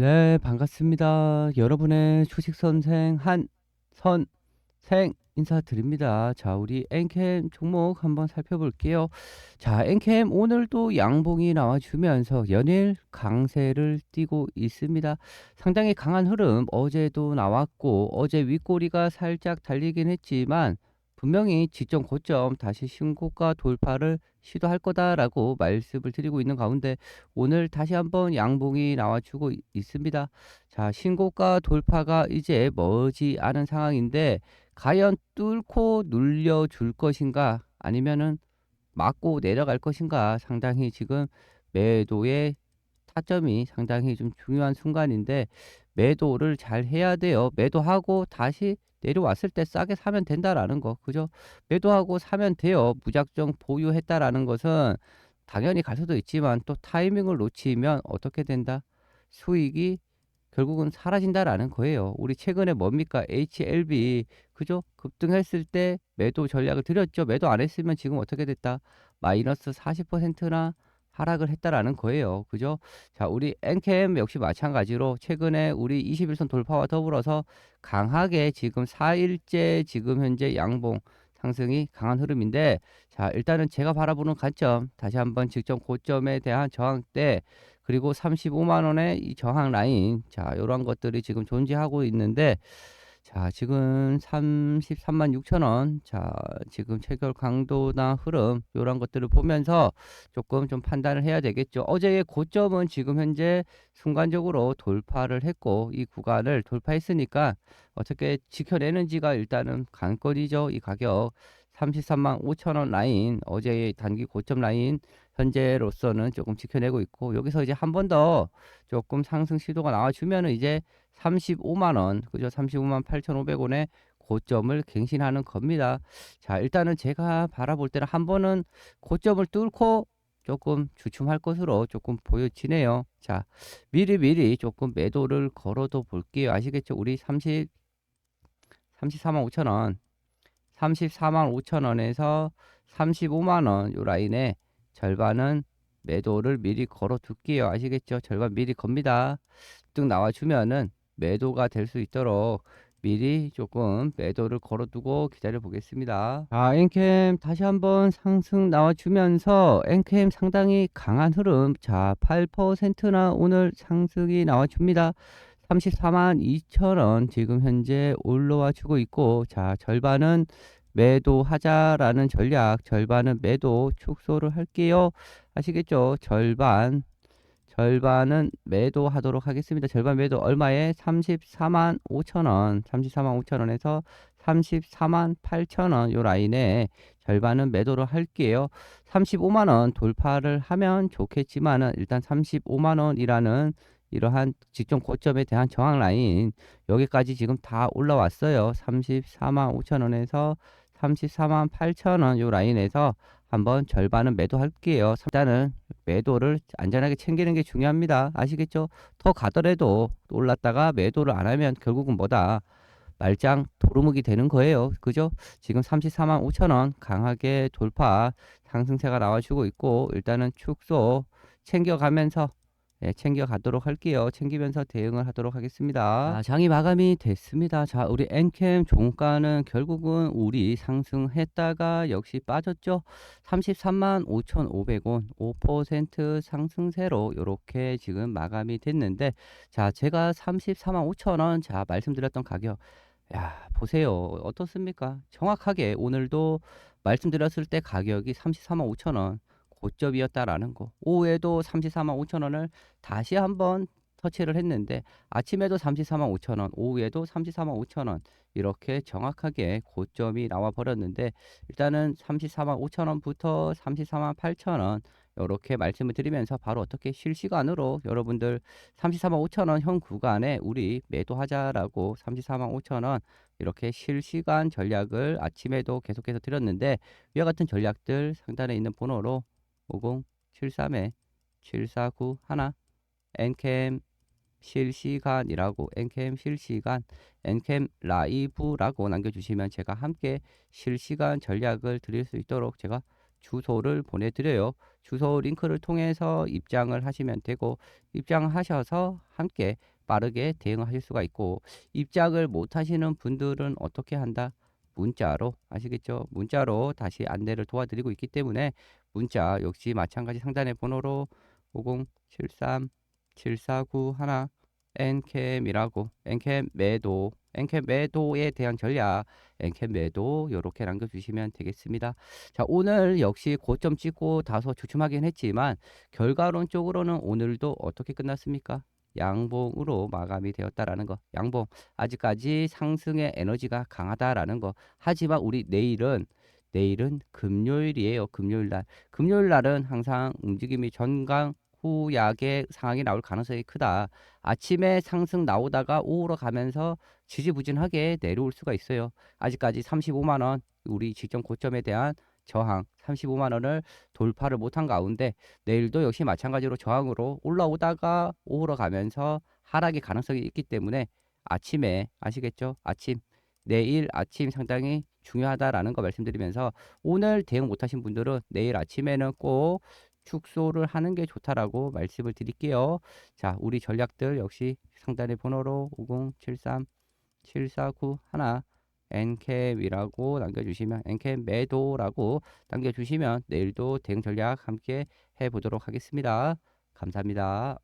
네, 반갑습니다. 여러분의 주식 선생 한선생 인사드립니다. 자, 우리 엔캠 종목 한번 살펴볼게요. 자, 엔캠 오늘도 양봉이 나와주면서 연일 강세를 띠고 있습니다. 상당히 강한 흐름 어제도 나왔고 어제 윗꼬리가 살짝 달리긴 했지만 분명히 지점 고점 다시 신고가 돌파를 시도할 거다라고 말씀을 드리고 있는 가운데 오늘 다시 한번 양봉이 나와주고 이- 있습니다. 자, 신고가 돌파가 이제 머지 않은 상황인데 과연 뚫고 눌려줄 것인가 아니면은 맞고 내려갈 것인가 상당히 지금 매도의 타점이 상당히 좀 중요한 순간인데 매도를 잘 해야 돼요. 매도하고 다시 내려왔을 때 싸게 사면 된다라는 거. 그죠? 매도하고 사면 돼요. 무작정 보유했다라는 것은 당연히 갈 수도 있지만 또 타이밍을 놓치면 어떻게 된다? 수익이 결국은 사라진다라는 거예요. 우리 최근에 뭡니까? HLB 그죠? 급등했을 때 매도 전략을 드렸죠. 매도 안 했으면 지금 어떻게 됐다? 마이너스 40%나 하락을 했다라는 거예요. 그죠? 자, 우리 엔캠 역시 마찬가지로 최근에 우리 21선 돌파와 더불어서 강하게 지금 4일째 지금 현재 양봉 상승이 강한 흐름인데 자, 일단은 제가 바라보는 관점 다시 한번 직전 고점에 대한 저항대 그리고 35만 원의 이 저항 라인 자, 요런 것들이 지금 존재하고 있는데 자, 지금 33만 6천 원. 자, 지금 체결 강도나 흐름 요런 것들을 보면서 조금 좀 판단을 해야 되겠죠. 어제의 고점은 지금 현재 순간적으로 돌파를 했고 이 구간을 돌파했으니까 어떻게 지켜내는지가 일단은 관건이죠. 이 가격 33만 5천 원 라인 어제의 단기 고점 라인 현재로서는 조금 지켜내고 있고 여기서 이제 한 번 더 조금 상승 시도가 나와주면은 이제 35만 원, 그죠? 35만 8,500원의 고점을 갱신하는 겁니다. 자, 일단은 제가 바라볼 때는 한 번은 고점을 뚫고 조금 주춤할 것으로 조금 보여지네요. 자, 미리 미리 조금 매도를 걸어도 볼게요. 아시겠죠? 우리 30, 34만 5천 원, 34만 5천 원에서 35만 원 요 라인에 절반은 매도를 미리 걸어 둘게요. 아시겠죠? 절반 미리 겁니다. 뚝 나와주면은 매도가 될 수 있도록 미리 조금 매도를 걸어두고 기다려 보겠습니다. 자, 엔캠 다시 한번 상승 나와주면서 엔캠 상당히 강한 흐름. 자, 8%나 오늘 상승이 나와줍니다. 34만 2천 원 지금 현재 올라와 주고 있고, 자, 절반은 매도하자라는 전략, 절반은 매도 축소를 할게요. 아시겠죠? 절반 절반은 매도하도록 하겠습니다. 절반 매도 얼마에 34만 5천 원, 34만 5천 원에서 34만 8천 원 요 라인에 절반은 매도를 할게요. 35만 원 돌파를 하면 좋겠지만은 일단 35만 원이라는 이러한 직전 고점에 대한 저항 라인 여기까지 지금 다 올라왔어요. 34만 5천 원에서 34만 8천 원 요 라인에서 한번 절반은 매도할게요. 일단은 매도를 안전하게 챙기는 게 중요합니다. 아시겠죠? 더 가더라도 올랐다가 매도를 안 하면 결국은 뭐다? 말짱 도루묵이 되는 거예요. 그죠? 지금 34만 5천 원 강하게 돌파 상승세가 나와주고 있고 일단은 축소 챙겨가면서 예, 챙겨가도록 할게요. 챙기면서 대응을 하도록 하겠습니다. 아, 장이 마감이 됐습니다. 자, 우리 엔캠 종가는 결국은 우리 상승했다가 역시 빠졌죠. 33만 5,500원, 5% 상승세로 이렇게 지금 마감이 됐는데, 자, 제가 34만 5천원, 자, 말씀드렸던 가격, 야, 보세요. 어떻습니까? 정확하게 오늘도 말씀드렸을 때 가격이 34만 5천원. 고점이었다라는 거. 오후에도 34만 5천 원을 다시 한번 터치를 했는데 아침에도 34만 5천 원, 오후에도 34만 5천 원 이렇게 정확하게 고점이 나와 버렸는데 일단은 34만 5천 원부터 34만 8천 원 이렇게 말씀을 드리면서 바로 어떻게 실시간으로 여러분들 34만 5천 원 현 구간에 우리 매도하자라고 34만 5천 원 이렇게 실시간 전략을 아침에도 계속해서 드렸는데 이와 같은 전략들 상단에 있는 번호로 5073에 7491 엔캠 실시간이라고 엔캠 실시간 엔캠 라이브라고 남겨주시면 제가 함께 실시간 전략을 드릴 수 있도록 제가 주소를 보내드려요. 주소 링크를 통해서 입장을 하시면 되고 입장하셔서 함께 빠르게 대응하실 수가 있고 입장을 못 하시는 분들은 어떻게 한다? 문자로 아시겠죠? 문자로 다시 안내를 도와드리고 있기 때문에 문자 역시 마찬가지 상단의 번호로 5073 7491 엔캠이라고 엔캠 매도 엔캠 매도에 대한 전략 엔캠 매도 이렇게 남겨주시면 되겠습니다. 자 오늘 역시 고점 찍고 다소 주춤하긴 했지만 결과론적으로는 오늘도 어떻게 끝났습니까? 양봉으로 마감이 되었다라는 거 양봉 아직까지 상승의 에너지가 강하다라는 거 하지만 우리 내일은 내일은 금요일이에요 금요일 날 금요일 날은 항상 움직임이 전강 후약의 상황이 나올 가능성이 크다. 아침에 상승 나오다가 오후로 가면서 지지부진하게 내려올 수가 있어요. 아직까지 35만 원 우리 직전 고점에 대한 저항 35만 원을 돌파를 못한 가운데 내일도 역시 마찬가지로 저항으로 올라오다가 오후로 가면서 하락의 가능성이 있기 때문에 아침에 아시겠죠? 아침 내일 아침 상당히 중요하다라는 거 말씀드리면서 오늘 대응 못하신 분들은 내일 아침에는 꼭 축소를 하는 게 좋다라고 말씀을 드릴게요. 자, 우리 전략들 역시 상단의 번호로 5073 7491 엔캡이라고 남겨주시면 엔캡 매도라고 남겨주시면 내일도 대응 전략 함께 해보도록 하겠습니다. 감사합니다.